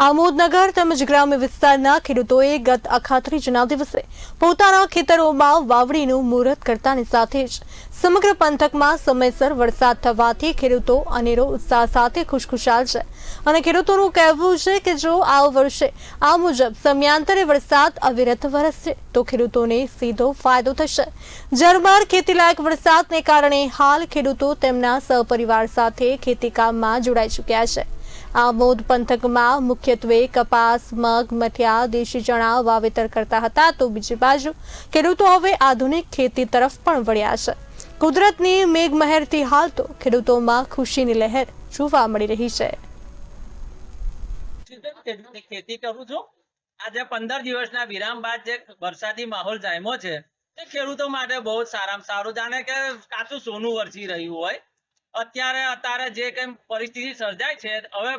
આમોદનગર તેમજ ગ્રામ્ય વિસ્તારના ખેડૂતોએ ગત અખાત્રીજના દિવસે પોતાના ખેતરોમાં વાવડીનું મુહૂર્ત કરતાની સાથે જ સમગ્ર પંથકમાં સમયસર વરસાદ થવાથી ખેડૂતો અનેરો ઉત્સાહ સાથે ખુશખુશાલ છે. અને ખેડૂતોનું કહેવું છે કે જો આ વર્ષે આ મુજબ સમયાંતરે વરસાદ અવિરત વરસશે, તો ખેડૂતોને સીધો ફાયદો થશે. ઝરમર ખેતીલાયક વરસાદને કારણે હાલ ખેડૂતો તેમના સહપરિવાર સાથે ખેતીકામમાં જોડાઈ ચૂક્યા છે. આમોદ પંથકમાં મુખ્યત્વે કપાસ, મગ, મઠિયા, દેશી ચણા વાવેતર કરતા હતા. તો બીજી બાજુ ખેડૂતો હવે આધુનિક ખેતી તરફ પણ વળ્યા છે. કુદરતની મેઘમહેરથી હાલ તો ખેડૂતોમાં ખુશીની લહેર જોવા મળી રહી છે. ખેતી કરું છું. આજે પંદર દિવસના વિરામ બાદ જે વરસાદી માહોલ જામ્યો છે, તે ખેડૂતો માટે બહુ સારામાં સારું. જાણે કે કાચું સોનું વરસી રહ્યું હોય. અત્યારે અત્યારે જે કઈ પરિસ્થિતિ સર્જાય છે, હવે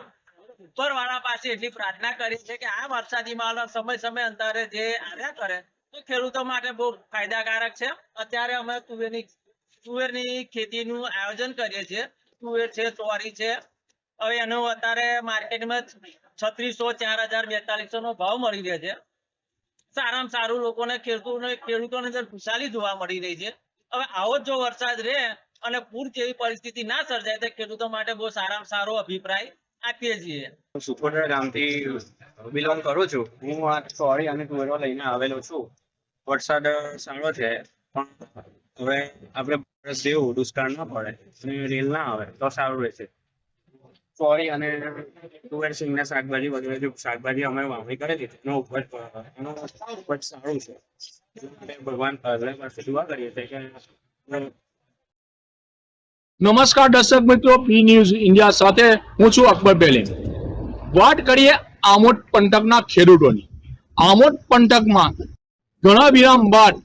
ઉપરવાળા પાસે એટલી પ્રાર્થના કરી છે કે આ વરસાદી માલ સમય સમય અંતરે જે આવ્યા કરે, તો ખેડૂતો માટે બહુ ફાયદાકારક છે. અત્યારે અમે તુવેરની તુવેરની ખેતીનું આયોજન કરીએ છીએ. તુવેર છે ચોરી છે. હવે એનો અત્યારે માર્કેટમાં છત્રીસો, ચાર હજાર બેતાલીસો નો ભાવ મળી રહે છે. સારામાં સારું લોકોને ખેડૂતોને ખેડૂતોને ખુશાલી જોવા મળી રહી છે. હવે આવો જ જો વરસાદ રહે અને પૂર જેવી પરિસ્થિતિ ના સર્જાય તો ખેડૂતો માટે બહુ સારામાં સારો અભિપ્રાય આપીએ છીએ. હું ગામથી બિલોંગ કરું છું. હું આ સોરી અને તુવેરો લઈને આવેલો છું. વરસાદ સારો છે, પણ હવે આપણે વરસ દુષ્કાળ ના પડે અને રેલ ના આવે તો સારું રહેશે. ચોરી અને તુવેર સિંગના શાકભાજી વગેરે શાકભાજી અમે વાવણી કરેલી એનો ઉપજ એનો ઉપજ સારું છે. ભગવાન ભગવાન પાસે દુઆ કરીએ છીએ કે નમસ્કાર દર્શક મિત્રો પી ન્યૂઝ ઇન્ડિયા સાથે હું છું અકબર બેલે વાત કરીએ આમોદ પંથકના ખેડૂતોની. આમોદ પંથકમાં ઘણા વિરામ બાદ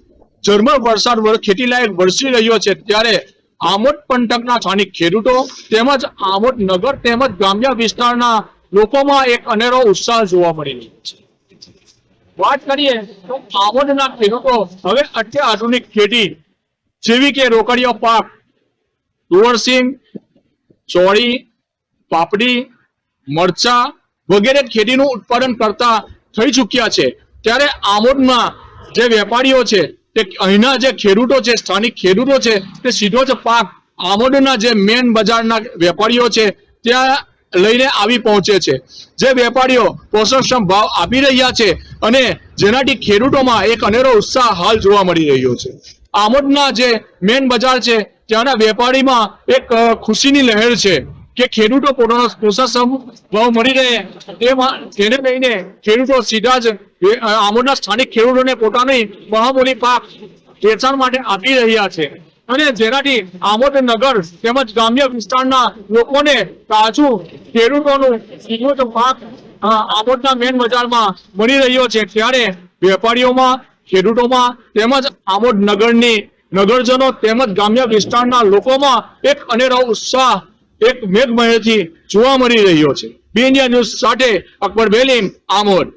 ઝરમર વરસાદ વર- ખેતીલાયક વરસી રહ્યો છે. ત્યારે આમોદ પંથકના સ્થાનિક ખેડૂતો તેમજ આમોદ નગર તેમજ ગ્રામ્ય વિસ્તારના લોકોમાં એક અનેરો ઉત્સાહ જોવા મળી રહ્યો છે. વાત કરીએ તો આમોદના ખેડૂતો હવે અત્યાધુનિક ખેતી જેવી કે રોકડીયો પાક તુવરસિંગ ચોળી, પાપડી, મરચા વગેરે ખેતીનું ઉત્પાદન કરતા થઈ ચૂક્યા છે. ત્યારે આમોદમાં જે વેપારીઓ છે, તે અહીંના જે ખેડૂતો છે, સ્થાનિક ખેડૂતો છે, તે સીધો જ પાક આમોદના જે મેન બજારના વેપારીઓ છે, ત્યાં લઈને આવી પહોંચે છે. જે વેપારીઓ પોષણક્ષમ ભાવ આપી રહ્યા છે અને જેનાથી ખેડૂતોમાં એક અનેરો ઉત્સાહ હાલ જોવા મળી રહ્યો છે. આમોદના જે મેન બજાર છે ત્યાંના વેપારીમાં એક ખુશીની લહેર છે કે ખેડૂતો પોતાનો પોષણક્ષમ ભાવ મળી રહે. તેમાં, તેને લઈને ખેડૂતો સીધા જ આમોદના સ્થાનિક ખેડૂતોને પોતાની મહામૂલી પાક વેચાણ માટે આપી રહ્યા છે. અને જેનાથી આમોદ નગર તેમજ ગ્રામ્ય વિસ્તારના લોકોને તાજું ખેડૂતોનું સીધો પાક આમોદના મેન બજારમાં મળી રહ્યો છે. ત્યારે વેપારીઓમાં, ખેડૂતોમાં તેમજ આમોદ નગરની નગરજનો તેમજ ગ્રામ્ય વિસ્તારના લોકોમાં એક અનેરો ઉત્સાહ, એક મેઘમહેરથી જોવા મળી રહ્યો છે. બી ઇન્ડિયા ન્યૂઝ સાથે અકબર બેલીમ, આમોદ.